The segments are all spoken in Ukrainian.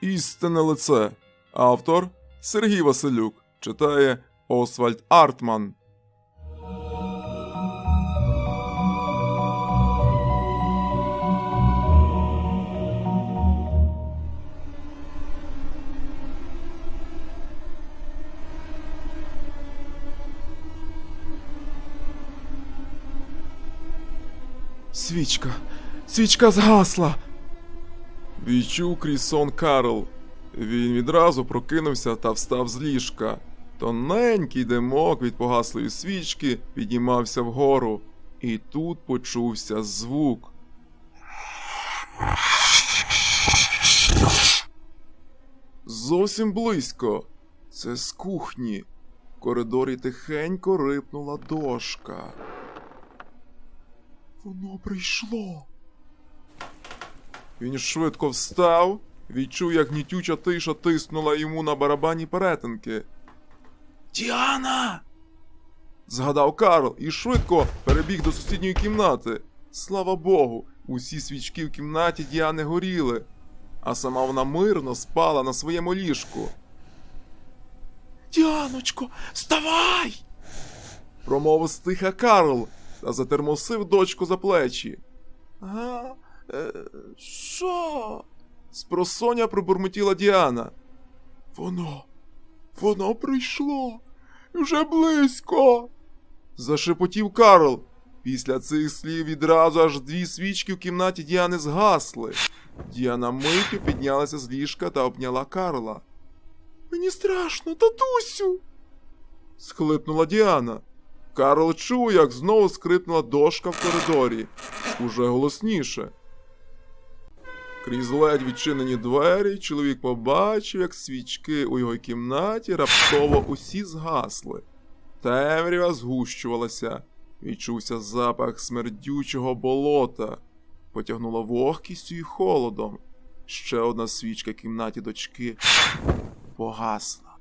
Істинне лице. Автор Сергій Василюк. Читає Освальд Артман. Свічка. Свічка згасла. Відчув крізь сон Карл. Він відразу прокинувся та встав з ліжка. Тоненький димок від погаслої свічки піднімався вгору, і тут почувся звук. Зовсім близько. Це з кухні. В коридорі тихенько рипнула дошка. Воно прийшло. Він швидко встав, відчув, як гнітюча тиша тиснула йому на барабані перетинки. Діана! згадав Карл і швидко перебіг до сусідньої кімнати. Слава Богу, усі свічки в кімнаті Діани горіли, а сама вона мирно спала на своєму ліжку. Діаночко, вставай! промовив стиха Карл та затермосив дочку за плечі. Га? Що? Спросоня пробурмотіла Діана. Воно, воно прийшло. Вже близько. Зашепотів Карл. Після цих слів відразу аж дві свічки в кімнаті Діани згасли. Діана миттю піднялася з ліжка та обняла Карла. Мені страшно, татусю. схлипнула Діана. Карл чув, як знову скрипнула дошка в коридорі. Уже голосніше. Крізь ледь відчинені двері чоловік побачив, як свічки у його кімнаті раптово усі згасли. Темрява згущувалася, відчувся запах смердючого болота, потягнуло вогкістю і холодом. Ще одна свічка в кімнаті дочки погасла.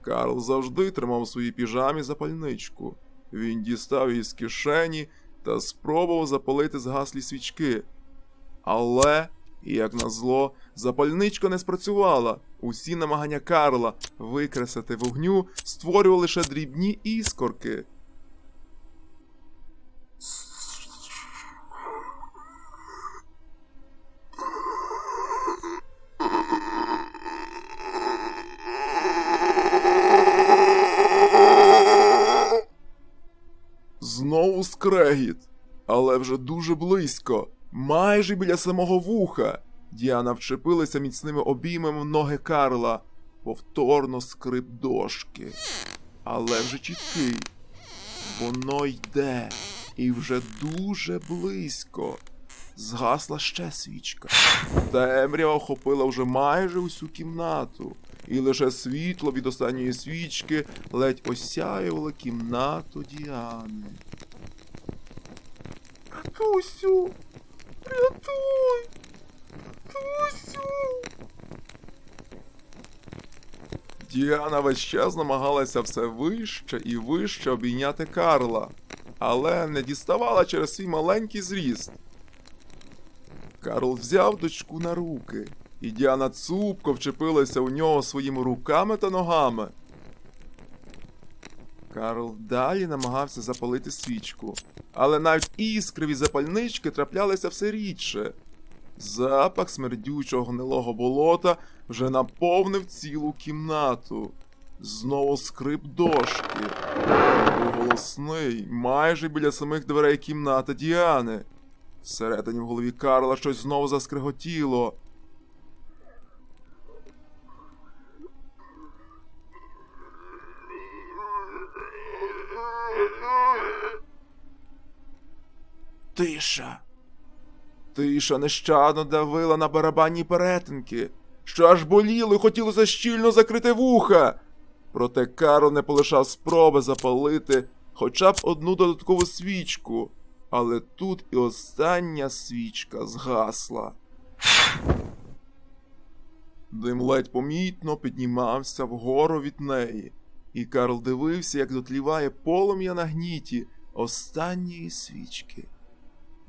Карл завжди тримав у своїй піжамі запальничку. Він дістав її з кишені та спробував запалити згаслі свічки. Але, як назло, запальничка не спрацювала. Усі намагання Карла викресати вогню створювали лише дрібні іскорки. Знову скрегіт, але вже дуже близько, майже біля самого вуха. Діана вчепилася міцними обіймами ноги Карла, повторно скрип дошки. Але вже чіткий. Воно йде, і вже дуже близько. Згасла ще свічка. Темрява охопила вже майже усю кімнату, і лише світло від останньої свічки ледь осяювало кімнату Діани. Татусю, Татусю! Діана весь час намагалася все вище і вище обійняти Карла, але не діставала через свій маленький зріст. Карл взяв дочку на руки, і Діана цупко вчепилася у нього своїми руками та ногами. Карл далі намагався запалити свічку, але навіть іскри від запальнички траплялися все рідше. Запах смердючого гнилого болота вже наповнив цілу кімнату. Знову скрип дошки. Був голосний, майже біля самих дверей кімнати Діани. Всередині в голові Карла щось знову заскриготіло. Тиша. Тиша нещадно давила на барабанні перетинки, що аж боліло і хотілося щільно закрити вуха. Проте Карл не полишав спроби запалити хоча б одну додаткову свічку, але тут і остання свічка згасла. Дим ледь помітно піднімався вгору від неї, і Карл дивився, як дотліває полум'я на гніті останньої свічки.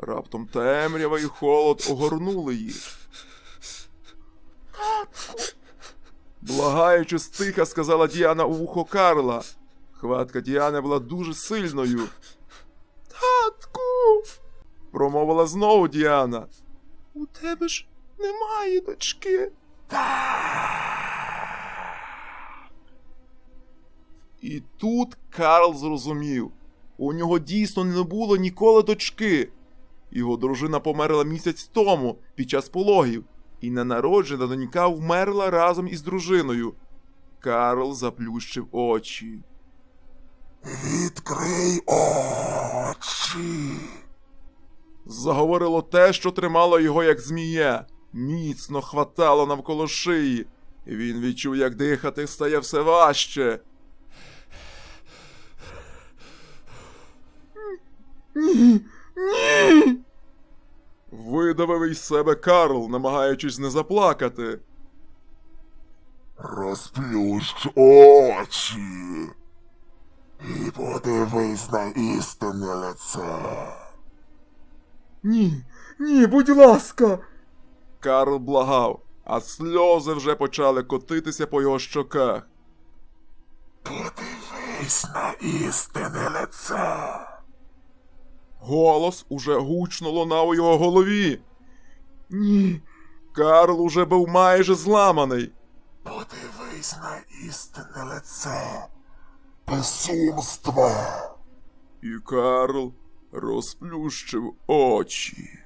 Раптом темрява і холод огорнули їх. Благаючи стиха, сказала Діана у вухо Карла. Хватка Діани була дуже сильною. Татку. промовила знову Діана. У тебе ж немає дочки. І тут Карл зрозумів. У нього дійсно не було ніколи дочки. Його дружина померла місяць тому під час пологів, і ненароджена донька вмерла разом із дружиною. Карл заплющив очі. Відкрий очі. Заговорило те, що тримало його як змія, міцно хватало навколо шиї. Він відчув, як дихати стає все важче. Ні, ні. Видавив із себе Карл, намагаючись не заплакати. Розплющ очі. І подивись на істинне лице. Ні, ні, будь ласка. Карл благав, а сльози вже почали котитися по його щоках. Подивись на істинне лице. Голос уже гучно лунав у його голові. Ні. Карл уже був майже зламаний. Подивись на істинне лице. Безумства. І Карл розплющив очі.